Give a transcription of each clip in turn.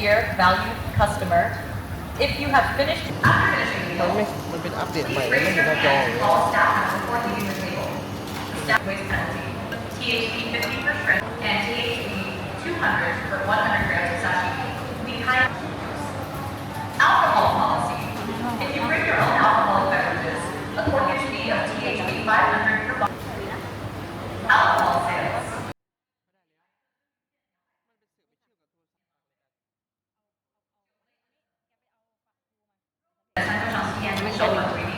here, valued customer. If you have finished after finishing the มัน meal, ไม่ มันเป็นอัปเดตใหม่แล้วไม่เห็นหน้าจออย่างเงี้ย call staff members before leaving the table. Staff waste penalty. THC 50 for shrimp and THC 200 for 100 grams of sashimi. We kind alcohol 上吸烟是受管规定。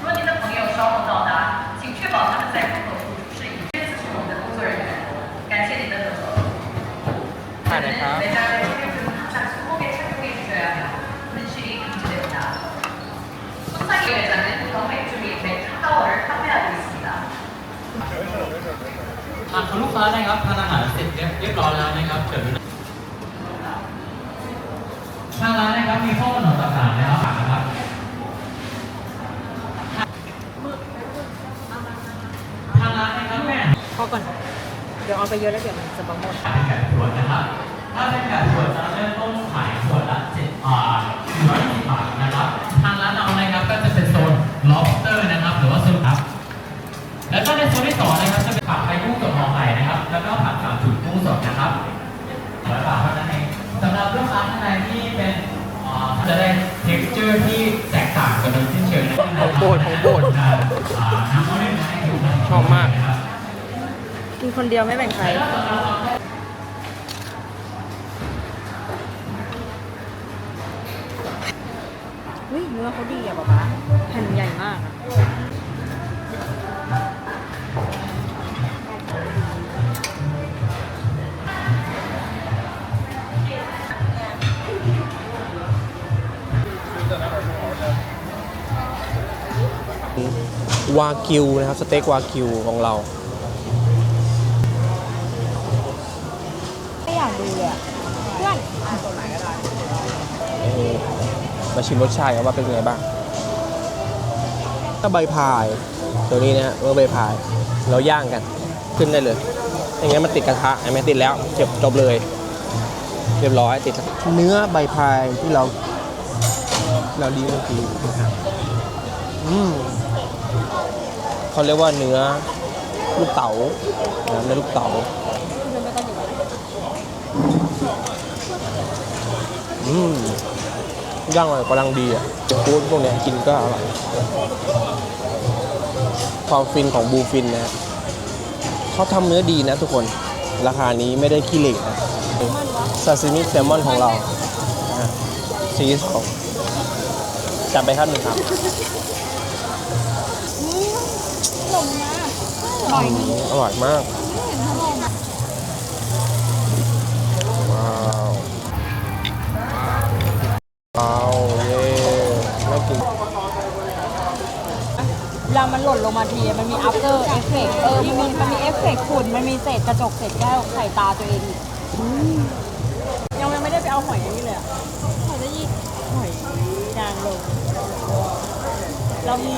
如果您的朋友稍后到达，请确保他们在入口处出示仪。这次是我们的工作人员，感谢您的等候。 ถ่ายหน่อยครับ 내 자리에 체력을 항상 손목에 착용해 주셔야 하며 분실이 금지됩니다. 손상이 회사는 경맥주 및 맥주 타워를 판매하고 있습니다. หากคุณลูกค้านะครับทานอาหารเสร็จเรียบเรียบร้อยแล้วนะครับเกิดดูทางร้านนะครับมีข้อกำ น พอก่อน เดี๋ยวเอาไปเยอะแล้วเดี๋ยวมันจะประมดขายแบบขวดนะครับ ถ้าเป็นแบบขวดจะเริ่มต้นขายขวดละเจ็ดอ่าหนึ่งร้อยยี่สิบบาทนะครับ ทางร้านเรานะครับก็จะเป็นโซน lobster นะครับ หรือว่าโซนครับ แล้วก็ในโซนที่สองนะครับจะเป็นผักไข่กุ้งสดห่อไข่นะครับ แล้วก็ผักสามถุงกุ้งสดนะครับร้อยบาทเท่านั้นเองสำหรับลูกค้าท่านใดที่เป็นอ่าจะได้ texture ที่แตกต่างกันโดยสิ้นเชิงนะครับของโปรดของโปรดอ่าอ่าน้ำมะนาวให้ถูกชอบมากนะครับ กินคนเดียวไม่แบ่งใครเฮ้ยเนื้อเขาดีอะป๊าป๊าแผ่นใหญ่มากอะวากิวนะครับ สเต็กวากิวของเรา ดูเลยอะเพื่อนเออมาชิมรสชาติกันว่าเป็นยังไงบ้างก็ใบพายตัวนี้นะฮะเมื่อใบพาย เราย่างกัน ขึ้นได้เลย อย่างงี้นมันติดกระทะไอ้ไม่ติดแล้วเก็บจบเลย เรียบร้อยติดเนื้อใบพายที่เรา เราดีเมื่อกี้อืมเขาเรียกว่าเนื้อลูกเต๋านะเนื้อลูกเต๋า อืมย่างอร่อยกำลังดีอะฟู้ดพวกเนี้ยกินก็อร่อยความฟินของบูฟินนะฮะเขาทำเนื้อดีนะทุกคน ราคานี้ไม่ได้ขี้เหร่นะซาซิมิแซลมอนของเรานะฮะซีสของจัดไปครับหนึ่งครับหน่อยนึงอร่อยมากว้าวว้าว มันหล่นลงมาทีอะมันมี after effect เออมันมีมันมีเอฟเฟกต์ฝุ่นมันมีเศษกระจกเศษแก้วไข่ตาตัวเองอีกยังยังไม่ได้ไปเอาหอยอันนี้เลยอะหอยจะยี่หอยนางลมเรามี